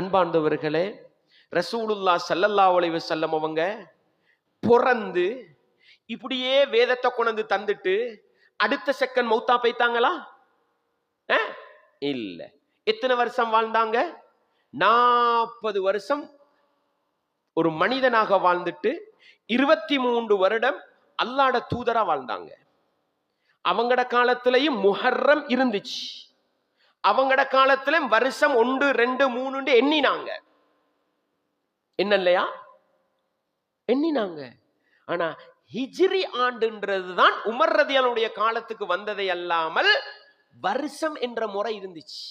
அன்பார்ந்தவர்களே ரசூலுல்லா சல்லல்லா ஒளிவு செல்லம் அவங்க பிறந்து இப்படியே வேதத்தை கொண்டு தந்துட்டு அடுத்த செகண்ட் மௌத்தா போய்த்தாங்களா இல்ல. எத்தனை வருஷம் வாழ்ந்தாங்க? நாற்பது வருஷம் ஒரு மனிதனாக வாழ்ந்துட்டு இருபத்தி மூன்று வருடம் அல்லாட தூதரா வாழ்ந்தாங்க. அவங்கட காலத்திலையும் முஹர்ரம் இருந்துச்சு. அவங்கட காலத்துல வருஷம் ஒன்று ரெண்டு மூணுண்டு எண்ணினாங்க. என்ன இல்லையா? எண்ணினாங்க. ஆனா ஹிஜ்ரி ஆண்டுன்றது தான் உமர் காலத்துக்கு வந்ததை அல்லாமல் வருஷம் என்ற முறை இருந்துச்சு.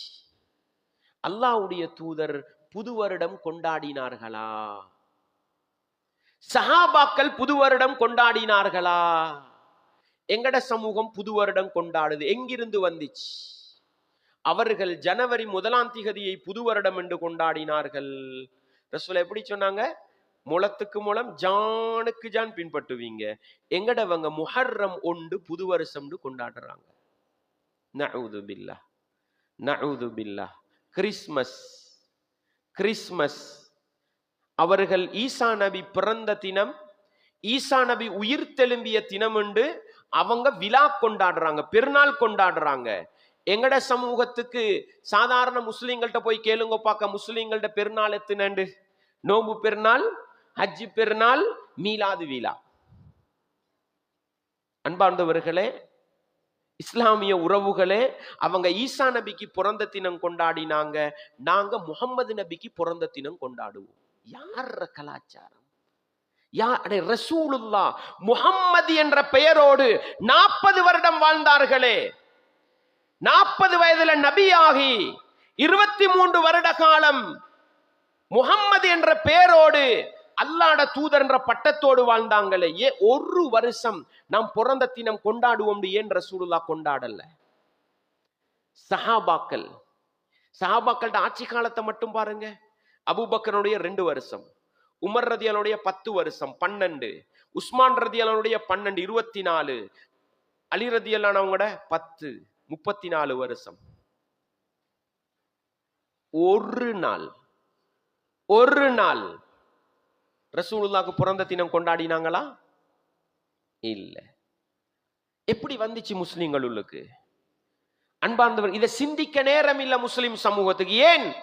அல்லாஹ்வுடைய தூதர் புது வருடம் கொண்டாடினார்களா? சஹாபாக்கள் புது வருடம் கொண்டாடினார்களா? எங்கட சமூகம் புது வருடம் கொண்டாடுது? எங்கிருந்து வந்துச்சு? அவர்கள் ஜனவரி முதலாம் திகதியை புது வருடம் என்று கொண்டாடினார்கள். ரசூல் எப்படி சொன்னாங்க? முளத்துக்கு முளம் ஜானுக்கு ஜான் பின்பற்றுவீங்க. எங்கடவங்க முஹர்ரம் ஒன்று புது வருஷம்னு கொண்டாடுறாங்க. நஊது பில்லா நஊது பில்லா. Christmas Christmas. அவர்கள் ஈசா நபி பிறந்த தினம் ஈசா நபி உயிர் தெலும்பிய தினம் என்று அவங்க விழா கொண்டாடுறாங்க பெருநாள் கொண்டாடுறாங்க. எங்கட சமூகத்துக்கு சாதாரண முஸ்லீம்கள்ட்ட போய் கேளுங்க பார்க்க முஸ்லீம்கள்ட்ட பெருநாள் எத்தினண்டு? நோம்பு பெருநாள் ஹஜ்ஜி பெருநாள் மீலாது வீலா. அன்பார்ந்தவர்களே இஸ்லாமிய உறவுகளே அவங்க ஈசா நபிக்கு பிறந்த தினம் கொண்டாடினாங்க. நாங்க முகம்மது நபிக்கு பிறந்த தினம் கொண்டாடுவோம். யார கலாச்சாரம்? யார் ரசூலுல்லா முகம்மது என்ற பெயரோடு நாற்பது வருடம் வாழ்ந்தார்களே. நாற்பது வயதுல நபியாகி இருபத்தி மூன்று வருட காலம் முகம்மது என்ற பெயரோடு அல்லாட தூதர் என்ற பட்டத்தோடு வாழ்ந்தாங்களே. ஏ ஒரு வருஷம் நாம் பிறந்த தினம் கொண்டாடுவோம் ஏன் ரசூலுல்லா கொண்டாடல? சஹாபாக்கள். சஹாபாக்கள்ட ஆட்சி காலத்தை மட்டும் பாருங்க. அபுபக்கரனுடைய ரெண்டு வருஷம் உமர் ரதியாலுடைய பத்து வருஷம் பன்னெண்டு உஸ்மான் ரதியானுடைய பன்னெண்டு இருபத்தி நாலு அலி ரதியல்லானவங்களோட பத்து. முப்பத்தி நாலு வருஷம். ஒரு நாள் ஒரு நாள். ரசூலுல்லாக்கு பிறந்த தினம் கொண்டாடினாங்களா? இல்ல. எப்படி வந்துச்சு முஸ்லிம்களுக்கு அன்பார்ந்தவர் இதை சிந்திக்க நேரம் இல்ல முஸ்லிம் சமூகத்துக்கு. ஏன்?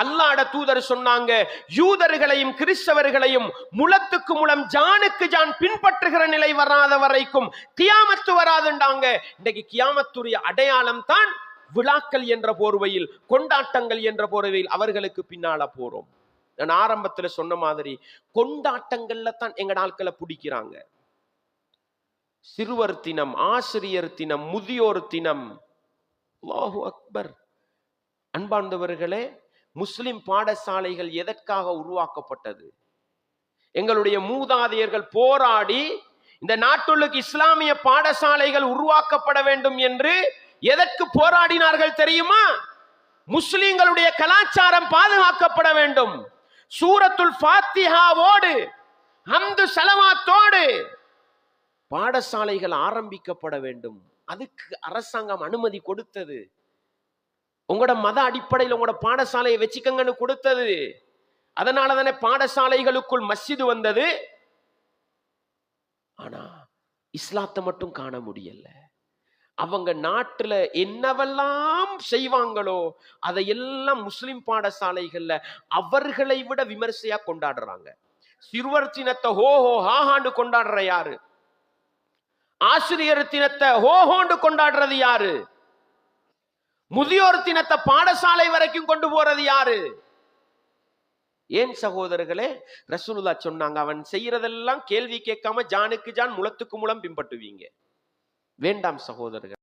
அல்லாட தூதர் சொன்னாங்க யூதர்களையும் கிறிஸ்தவர்களையும் முளத்துக்கு முளம் ஜானுக்கு ஜான் பின்பற்றுகிற நிலை வராத வரைக்கும் கியாமத்து வராதுண்டாங்க. இன்னைக்கு கியாமத்துரிய அடையாளம் தான் விழாக்கள் என்ற போர்வையில் கொண்டாட்டங்கள் என்ற போர்வையில் அவர்களுக்கு பின்னால போறோம். நான் ஆரம்பத்துல சொன்ன மாதிரி கொண்டாட்டங்கள்ல தான் எங்க நாட்களை பிடிக்கிறாங்க. சிறுவர் தினம் ஆசிரியர் தினம் முதியோர் தினம். அக்பர். அன்பார்ந்தவர்களே முஸ்லிம் பாடசாலைகள் எதற்காக உருவாக்கப்பட்டது? எங்களுடைய மூதாதையர்கள் போராடி இந்த நாட்டுள்ளுக்கு இஸ்லாமிய பாடசாலைகள் உருவாக்கப்பட வேண்டும் என்று எதற்கு போராடினார்கள் தெரியுமா? முஸ்லிம்களுடைய கலாச்சாரம் பாதுகாக்கப்பட வேண்டும். சூரத்துல் ஃபாத்திஹாவோடு ஹம்து சலவாத்தோடு பாடசாலைகள் ஆரம்பிக்கப்பட வேண்டும். அதுக்கு அரசாங்கம் அனுமதி கொடுத்தது. உங்களோட மத அடிப்படையில் உங்களோட பாடசாலையை வச்சுக்கங்கன்னு கொடுத்தது. அதனால தானே பாடசாலைகளுக்குள் மஸ்ஜிது வந்தது. ஆனா இஸ்லாத்தை மட்டும் காண முடியல. அவங்க நாட்டுல என்னவெல்லாம் செய்வாங்களோ அதையெல்லாம் முஸ்லிம் பாடசாலைகள்ல அவர்களை விட விமர்சையா கொண்டாடுறாங்க. சிறுவர் தினத்தை ஹோ ஹோ ஹாஹாண்டு கொண்டாடுற யாரு? ஆசிரியர் தினத்தை ஹோஹோண்டு கொண்டாடுறது யாரு? முதியோர் தினத்தை பாடசாலை வரைக்கும் கொண்டு போறது யாரு? ஏன் சகோதரர்களே ரசூலுல்லா சொன்னாங்க அவன் செய்யறதெல்லாம் கேள்வி கேட்காம ஜானுக்கு ஜான் முளத்துக்கு முளம் பின்பற்றுவீங்க. வேண்டாம் சகோதரர்கள்.